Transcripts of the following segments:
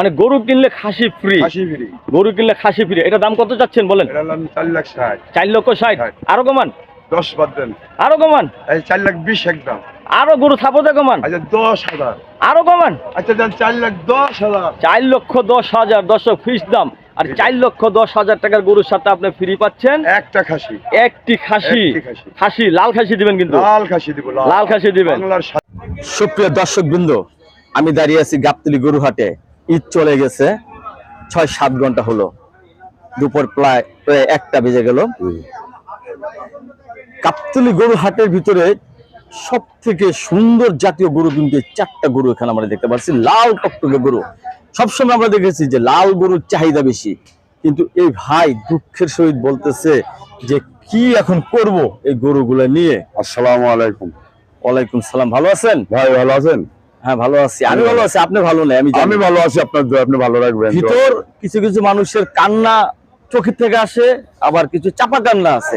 মানে গরু কিনলে খাসি ফ্রি খাসি ফ্রি গরু কিনলে খাসি ফ্রি এটা দাম কত চাচ্ছেন বলেন? চার লাখ ষাট। চার লক্ষ ষাট। আরও কমান। দশ বাদ দেন। আরও কমান। চার লাখ বিশ একদম। আরও গরু থাপতে কমান। আচ্ছা দশ হাজার। আরও কমান। আচ্ছা দেন চার লাখ দশ হাজার। চার লক্ষ দশ হাজার। দর্শক ফিস দাম। আর চার লক্ষ দশ হাজার টাকার গরুর সাথে আপনি ফ্রি পাচ্ছেন? একটা খাসি। একটি খাসি। খাসি। লাল খাসি দিবেন কিন্তু। লাল খাসি দিব লাল। খাসি দিবেন। সুপ্রিয় দর্শক বৃন্দ আমি দাঁড়িয়ে আছি গাবতলি গরুহাটে। ঈদ চলে গেছে। ছয় সাত ঘণ্টা হলো। দুপুর প্রায় প্রায় একটা বেজে গেল। গাবতলি গরুহাটের ভিতরে সব থেকে সুন্দর জাতীয় গরু কিন্তু চারটা গরু এখানে আমরা দেখতে পাচ্ছি। লাল টকটকে গরু। সবসময় আমরা দেখেছি যে লাল গরুর চাহিদা বেশি। কিন্তু এই ভাই দুঃখের সহিত বলতেছে যে কি এখন করব এই গরুগুলো নিয়ে। আসসালামু আলাইকুম। ওয়ালাইকুম সালাম। ভালো আছেন? ভাই ভালো আছেন? হ্যাঁ ভালো আছি। আমি ভালো আছি আপনি ভালো নেই আমি আমি ভালো আছি আপনার আপনি ভালো রাখবেন। ভিতর কিছু কিছু মানুষের কান্না চোখের থেকে আসে আবার কিছু চাপা কান্না আছে।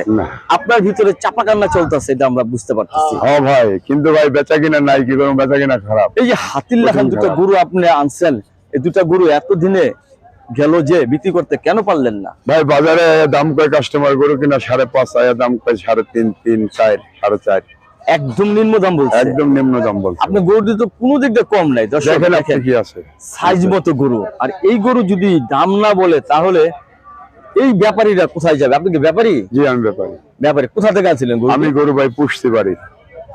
আপনার ভিতরে চাপা কান্না চলতেছে এটা আমরা বুঝতে পারতেছি। হ্যাঁ ভাই কিন্তু ভাই বেচা কিনা নাই কি করুন বেচা কিনা খারাপ। এই যে দুটো খারাপ। গরু আপনি আনছেন এই দুটা গরু এতদিনে গেল যে বিক্রি করতে কেন পারলেন না? ভাই বাজারে দাম কয় কাস্টমার গরু কিনা? সাড়ে পাঁচ আয়া দাম কয় সাড়ে তিন তিন চার সাড়ে চার। একদম নিম্ন দাম বলছে। একদম নিম্ন দাম বলছে। আপনি গরু তো কোনো দিক দিয়ে কম নাই। দর্শক দেখেন কি আছে। সাইজ মতো গরু। আর এই গরু যদি দাম না বলে তাহলে এই ব্যাপারীরা কোথায় যাবে? আপনি কি ব্যাপারী? জি আমি ব্যাপারী। ব্যাপারী কোথা থেকে আনছিলেন গরু আমি গরু ভাই পুষতে পারি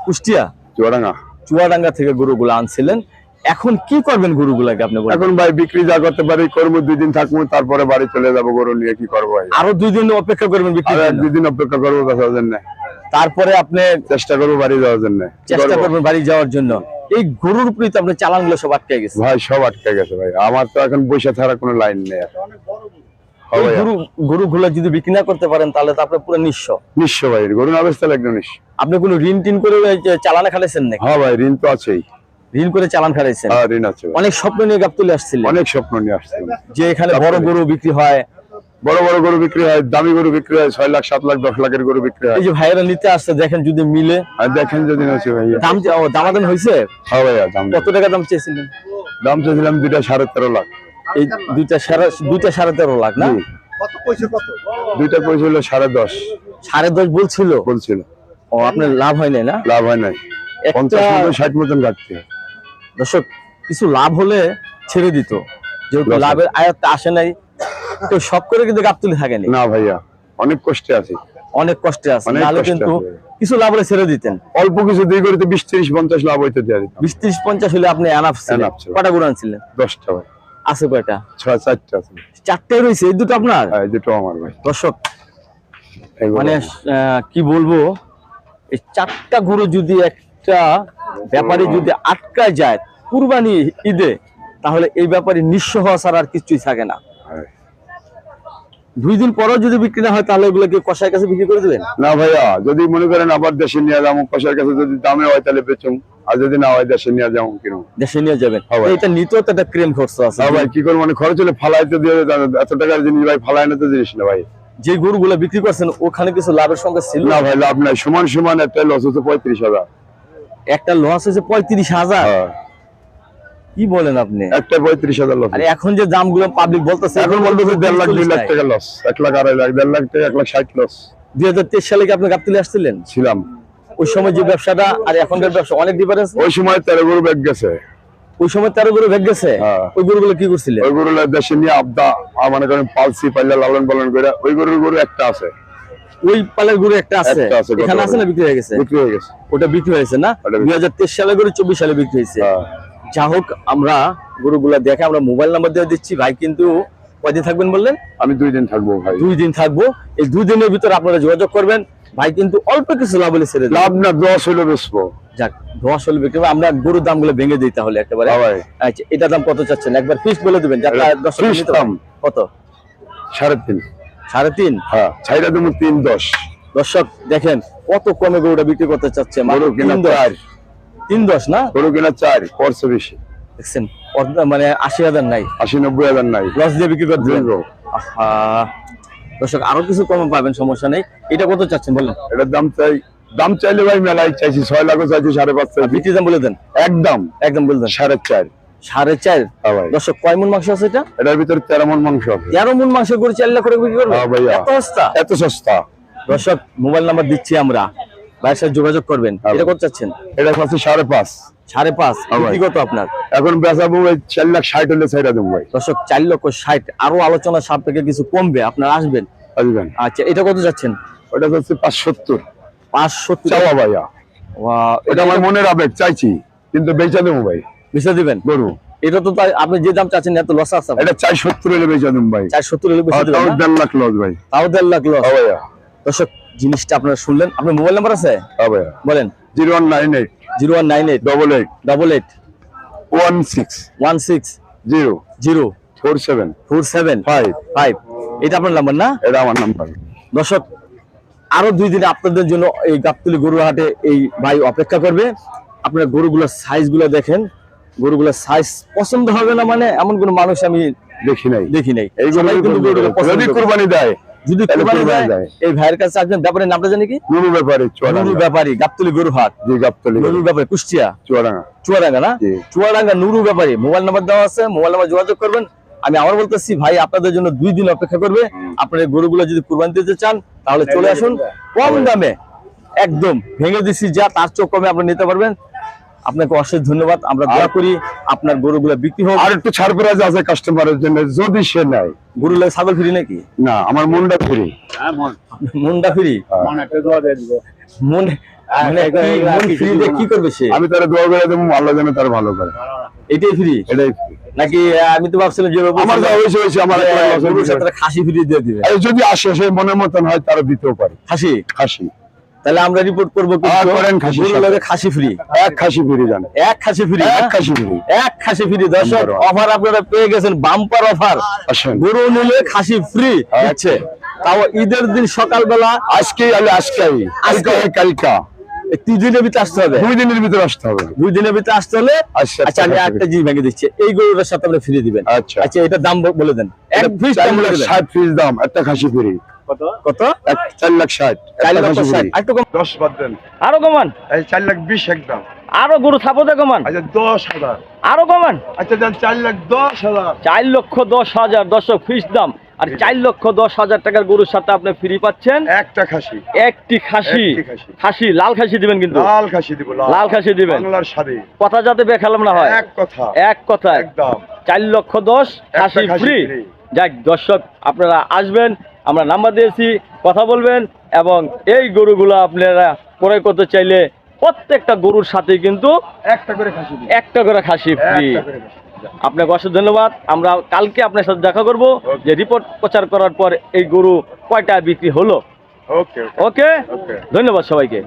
কুষ্টিয়া? চুয়াডাঙ্গা। চুয়াডাঙ্গা থেকে গরুগুলো আনছিলেন। এখন কি করবেন গরুগুলাকে আপনি বলেন? এখন ভাই বিক্রি যা করতে পারি করব দুই দিন থাকব তারপরে বাড়ি চলে যাব গরু নিয়ে কি করব আরও দুই দিন অপেক্ষা করবেন বিক্রি আর দুই দিন অপেক্ষা করব বেচার জন্য তারপরে আপনি চেষ্টা করব বাড়ি যাওয়ার জন্য। চেষ্টা করব? করবেন বাড়ি যাওয়ার জন্য। এই গরুর উপরে তো আপনার চালানগুলো সব আটকে গেছে। ভাই সব আটকে গেছে ভাই। আমার তো এখন বৈশা ছাড়া কোনো লাইন নেই। গরু যদি বিক্রি না করতে পারেন তাহলে তো আপনার পুরো নিঃস্ব। নিঃস্ব ভাই গরু না বেচতে একদম নিঃস্ব। আপনি কোনো ঋণ টিন করে চালানে নাকি? হ্যাঁ ভাই ঋণ তো আছেই। ঋণ করে চালান হ্যাঁ ঋণ আছে অনেক স্বপ্ন নিয়ে আসছিলেন। অনেক স্বপ্ন নিয়ে যে এখানে বড় গরু বিক্রি হয় বড় বড় গরু বিক্রি হয় দামি গরু বিক্রি হয় ছয় লাখ সাত লাখ দশ লাখের গরু বিক্রি হয়। এই যে ভাইয়েরা নিতে আসছে দেখেন যদি মিলে। আর দেখেন যদি ভাইয়া। দাম দামাদাম হয়েছে? হ্যাঁ ভাইয়া দাম কত টাকা দাম চেয়েছিলেন? দাম চেয়েছিলাম দুইটা সাড়ে তেরো লাখ। এই দুইটা সাড়ে দুইটা সাড়ে তেরো লাখ না? দুইটা পয়সা হলো সাড়ে দশ। সাড়ে দশ বলছিল? বলছিল। ও আপনার লাভ হয় নাই না? লাভ হয় নাই। পঞ্চাশ ষাট মতন হয়। দর্শক কিছু লাভ হলে ছেড়ে দিত। যেহেতু লাভের আয়ত্তে আসে নাই তো সব করে কিন্তু গাবতুলি থাকেনি। না ভাইয়া অনেক কষ্টে আছে। অনেক কষ্টে আছে। অনেক নাহলে কিন্তু কিছু লাভ হলে ছেড়ে দিতেন। অল্প কিছু দিয়ে করে বিশ ত্রিশ পঞ্চাশ লাভ হইতে দেওয়া বিশ ত্রিশ পঞ্চাশ হলে আপনি ছিলেন। কটা আনছিলেন? দশটা ভাই। আছে কয়টা? ছয় চারটা আছে। রয়েছে এই দুটো আপনার? হ্যাঁ এই দুটো আমার ভাই। দর্শক মানে আহ, কি বলব এই চারটা গরু যদি একটা ব্যাপারে যদি আটকায় যায় কুরবানি ঈদে তাহলে এই ব্যাপারে নিঃস্ব হওয়া ছাড়া আর কিছুই থাকে না। দুই দিন পরও যদি বিক্রি না হয় তাহলে ওগুলো কি কষাই কাছে বিক্রি করে দেবেন? না ভাইয়া যদি মনে করেন আবার দেশে নিয়ে যাব কষার কাছে যদি দামে হয় তাহলে বেচুম আর যদি না হয় দেশে নিয়ে যাব কিরম দেশে নিয়ে যাবেন? হ্যাঁ এটা নিতেও তো একটা ক্রেম খরচ আছে। হ্যাঁ ভাই কি করব? মানে খরচ হলে ফালাইতে দিয়ে এত টাকার জিনিস ভাই ফালাই না তো জিনিস না ভাই। যে গরুগুলো বিক্রি করছেন ওখানে কিছু লাভের সঙ্গে ছিল? না ভাই লাভ নাই। সমান সমান একটা লস হচ্ছে পঁয়ত্রিশ হাজার। একটা লস হয়েছে পঁয়ত্রিশ হাজার। হ্যাঁ, কি বলেন আপনি? একটা পঁয়ত্রিশ হাজার লস এখন যে দামগুলো পাবলিক বলতেছে এখন বলতেছে দেড় লাখ দুই লাখ টাকা লস এক লাখ আড়াই লাখ দেড় লাখ টাকা এক লাখ ষাট লস দুই হাজার তেইশ সালে কি আপনি গাবতলি আসছিলেন? ছিলাম। ওই সময় যে ব্যবসাটা আর এখনকার ব্যবসা অনেক ডিফারেন্স ওই সময় তেরো গরু ব্যাগ গেছে। ওই সময় তেরো গরু ভেগ গেছে? হ্যাঁ। ওই গরুগুলো কি করছিলেন? ওই গরু দেশে নিয়ে আবদা মনে করেন পালসি পাল্লা লালন পালন করে ওই গরুর গরু একটা আছে। ওই পালের গরু একটা আছে? এখানে আছে না বিক্রি হয়ে গেছে? বিক্রি হয়ে গেছে। ওটা বিক্রি হয়েছে না? দুই হাজার তেইশ সালে গরু চব্বিশ সালে বিক্রি হয়েছে। হ্যাঁ। যা হোক আমরা গরুগুলা দেখে আমরা মোবাইল নাম্বার দিয়ে দিচ্ছি। ভাই কিন্তু কয়দিন থাকবেন বললেন? আমি দুই দিন থাকব ভাই। দুই দিন থাকব। এই দুই দিনের ভিতরে আপনারা যোগাযোগ করবেন। ভাই কিন্তু অল্প কিছু লাভ হলে ছেড়ে লাভ না দশ হইল বেচবো। যাক দশ হলে বিক্রি আমরা গরুর দামগুলো ভেঙে দিই তাহলে একেবারে। হ্যাঁ আচ্ছা এটা দাম কত চাচ্ছেন? একবার ফিক্স বলে দিবেন। দাম। কত? সাড়ে তিন। সাড়ে তিন? হ্যাঁ তুমি তিন দশ। দর্শক দেখেন কত কমে গরুটা বিক্রি করতে চাচ্ছে। কিনা তিন দশ না? গরু কিনা চার খরচ বেশি দেখছেন মানে আশি হাজার নাই? আশি নব্বই হাজার নাই। লস দিয়ে বিক্রি করে দিবেন দর্শক আরও কিছু কম পাবেন সমস্যা নেই। এটা কত চাচ্ছেন বলেন? এটার দাম চাই দাম চাইলে ভাই মেলায় চাইছি ছয় লাখও চাইছি সাড়ে পাঁচ আর বিক্রি দাম বলে দেন। একদম। একদম বলে দেন। সাড়ে চার। সাড়ে চার? হ্যাঁ দর্শক কয় মন মাংস আছে এটা? এটার ভিতরে তেরো মন মাংস তেরো মন মাংস করে চার লাখ করে বিক্রি করবে? হ্যাঁ এত সস্তা? এত সস্তা। দর্শক মোবাইল নাম্বার দিচ্ছি আমরা। ভাইয়ের সাথে যোগাযোগ করবেন। হ্যাঁ এটা কত চাচ্ছেন? এটা পাচ্ছে সাড়ে পাঁচ। সাড়ে পাঁচ। ব্যক্তিগত আপনার? এখন বেচাবো চার লাখ ষাট হলে ছেড়ে দেবো ভাই। দর্শক চার লক্ষ ষাট। আরও আলোচনা সাপেক্ষে কিছু কমবে। আপনারা আসবেন। আসবেন। আচ্ছা এটা কত যাচ্ছেন ওটা হচ্ছে পাঁচ সত্তর। পাঁচশো চাওয়া ভাইয়া। এটা আমার মনের আবেগ চাইছি। কিন্তু বেচা দেবো ভাই। বেঁচে দিবেন? গরু। এটা তো আপনি যে দাম চাচ্ছেন এত লস আছে এটা চার সত্তর হলে বেচা দেবো ভাই। চার সত্তর হলে বেশি আর দেড় লাখ লস ভাই। তাও দেড় লাখ লস হ্যাঁ ভাইয়া। দর্শক জিনিসটা আপনারা শুনলেন। আপনার মোবাইল নাম্বার আছে? হ্যাঁ বলেন। Zero one nine eight. Zero one nine eight. Double eight double eight one six. One six. Zero. Zero. Four seven. Four seven. Five. Five. এটা আপনার নাম্বার না? এটা আমার নাম্বার দর্শক আরও দুই দিনে আপনাদের জন্য এই গাবতলি গরু হাটে এই ভাই অপেক্ষা করবে। আপনারা গরুগুলোর সাইজগুলো দেখেন। গরুগুলোর সাইজ পছন্দ হবে না মানে এমন কোন মানুষ আমি দেখি নাই। দেখি নাই। কিন্তু গরুগুলো যদি করে। কুরবানি দেয় যদি। এই ভাইয়ের কাছে আসবেন ব্যাপারের নামটা জানি কি? নুরু ব্যাপারে নুরু চুয়াডাঙ্গা ব্যাপারী গাবতলি গরু হাট জি গাবতলি নুরু ব্যাপারী কুষ্টিয়া। চুয়াডাঙ্গা। চুয়াডাঙ্গা না। চুয়াডাঙ্গা নুরু ব্যাপারী। মোবাইল নাম্বার দেওয়া আছে মোবাইল নাম্বার যোগাযোগ করবেন। আমি আবার বলতেছি ভাই আপনাদের জন্য দুই দিন অপেক্ষা করবে। আপনার গরুগুলো যদি কুরবানি দিতে চান তাহলে চলে আসুন। কম দামে একদম ভেঙে দিচ্ছি যা তার চোখ কমে আপনি নিতে পারবেন। আপনাকে অশেষ ধন্যবাদ। আমরা দোয়া করি আপনার গরুগুলো বিক্রি হোক। আর একটু ছাড় প্রাইজ আছে কাস্টমারের জন্য যদি সে নেয়। গরু লাগে ছাগল ফ্রি নাকি? না আমার মনটা ফ্রি। মনটা ফ্রি? মন মানে কি- মন ফ্রি করবে সে? আমি তারা দোয়া করে দেবো আল্লাহ যেন তারা ভালো করে। এটাই ফ্রি? এটাই। নাকি আমি তো ভাবছিলাম যে আমার হয়েছে হয়েছে আমার হয়ে খাসি ফ্রি দিয়ে দিবে। যদি আসে সে মনের মতন হয় তারা দিতেও পারে। খাসি? খাসি। তাহলে আমরা রিপোর্ট করব হ্যাঁ, খাসি ফ্রি এক খাসি ফিরে এক খাসি ফ্রি এক খাসি ফিরে এক খাসি ফ্রি দর্শক অফার আপনারা পেয়ে গেছেন বাম্পার অফার গরু নিলে খাসি ফ্রি দিচ্ছে। তাও ঈদের দিন সকালবেলা আজকে আলে আজকে আজকে? আজকে কালকা। দিনের ভিতরে আসতে হবে। দুই দিনের ভিতরে আসতে হবে। দুই দিনের ভিতরে আসতে হলে আচ্ছা, আচ্ছা আমি আচ্ছা, একটা জিনিস ভেঙে দিচ্ছি। এই গরুটার সাথে আপনি ফ্রি দিবেন। আচ্ছা। আচ্ছা এটা দাম বলে দেন। এক ষাট দাম একটা খাসি ফিরে কত? চার লাখ ষাট। চার একটা ষাট আর একটু কম। দশ বাদ দেন। আরও কমান। চার লাখ বিশ একদম। আরও গরু থাপতে কমান। আচ্ছা দশ হাজার। আরও কমান। আচ্ছা দেন চার লাখ দশ হাজার। চার লক্ষ দশ হাজার। দর্শক ফিস দাম। আর চার লক্ষ দশ হাজার টাকার গরুর সাথে আপনি ফ্রি পাচ্ছেন? একটা খাসি। একটি খাসি। খাসি। লাল খাসি দিবেন কিন্তু। লাল খাসি দিব লাল। খাসি দিবেন। কথা যাতে বেখালাম না হয়। এক কথা। এক কথায়। একদম। চার লক্ষ দশ খাসি ফ্রি। যাক দর্শক আপনারা আসবেন। আমরা নাম্বার দিয়েছি কথা বলবেন এবং এই গরুগুলো আপনারা ক্রয় করতে চাইলে প্রত্যেকটা গরুর সাথে কিন্তু একটা করে খাসি একটা করে খাসি ফ্রি আপনাকে অসংখ্য ধন্যবাদ। আমরা কালকে আপনার সাথে দেখা করব। যে রিপোর্ট প্রচার করার পর এই গরু কয়টা বিক্রি হলো? ওকে ওকে ধন্যবাদ সবাইকে।